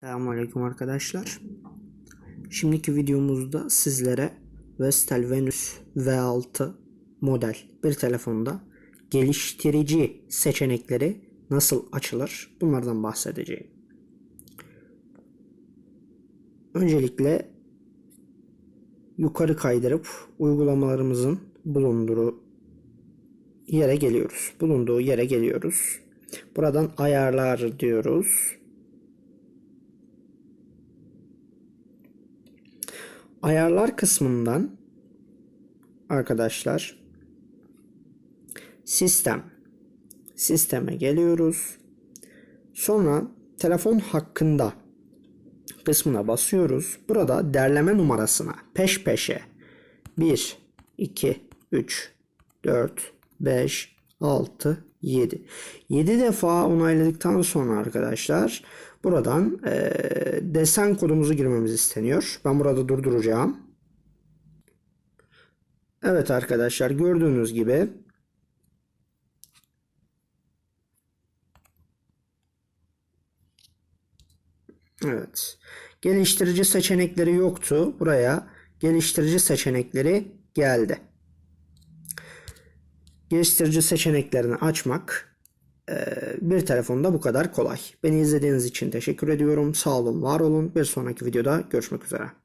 Selamünaleyküm arkadaşlar. Şimdiki videomuzda sizlere Vestel Venus V6 model bir telefonda geliştirici seçenekleri nasıl açılır bunlardan bahsedeceğim. Öncelikle yukarı kaydırıp uygulamalarımızın bulunduğu yere geliyoruz. Bulunduğu yere geliyoruz. Buradan ayarlar diyoruz. Ayarlar kısmından arkadaşlar sistem sisteme geliyoruz. Sonra telefon hakkında kısmına basıyoruz. Burada derleme numarasına peş peşe 1 2 3 4 5 6 7 7 defa onayladıktan sonra arkadaşlar buradan eee, desen kodumuzu girmemiz isteniyor. Ben burada durduracağım. Evet arkadaşlar gördüğünüz gibi Evet. Geliştirici seçenekleri yoktu. Buraya geliştirici seçenekleri geldi. Geliştirici seçeneklerini açmak eee, bir telefonda bu kadar kolay. Beni izlediğiniz için teşekkür ediyorum. Sağ olun, var olun. Bir sonraki videoda görüşmek üzere.